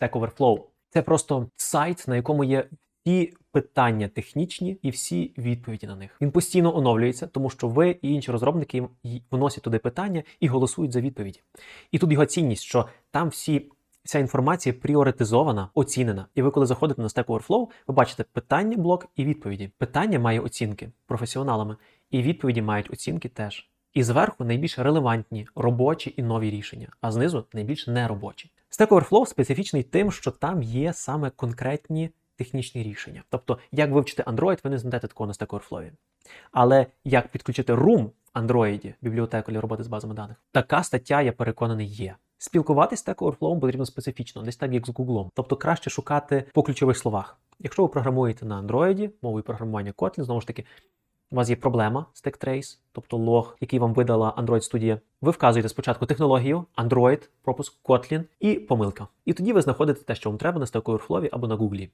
Stack Overflow. Це просто сайт, на якому є всі питання технічні і всі відповіді на них. Він постійно оновлюється, тому що ви і інші розробники вносять туди питання і голосують за відповіді. І тут його цінність, що там всі. Вся інформація пріоритизована, оцінена. І ви, коли заходите на Stack Overflow, ви бачите питання, блок і відповіді. Питання має оцінки професіоналами, і відповіді мають оцінки теж. І зверху найбільш релевантні робочі і нові рішення, а знизу найбільш неробочі. Stack Overflow специфічний тим, що там є саме конкретні технічні рішення. Тобто, як вивчити Android, ви не знайдете такого на Stack Overflow. Але як підключити Room в Android, бібліотеку для роботи з базами даних, така стаття, я переконаний, є. Спілкуватись з Stack Overflow потрібно специфічно, десь так як з Google. Тобто краще шукати по ключових словах. Якщо ви програмуєте на Android, мовою програмування Kotlin, знову ж таки, у вас є проблема Stack Trace, тобто лог, який вам видала Android Studio. Ви вказуєте спочатку технологію, Android, пропуск, Kotlin і помилка. І тоді ви знаходите те, що вам треба на Stack Overflow або на Google.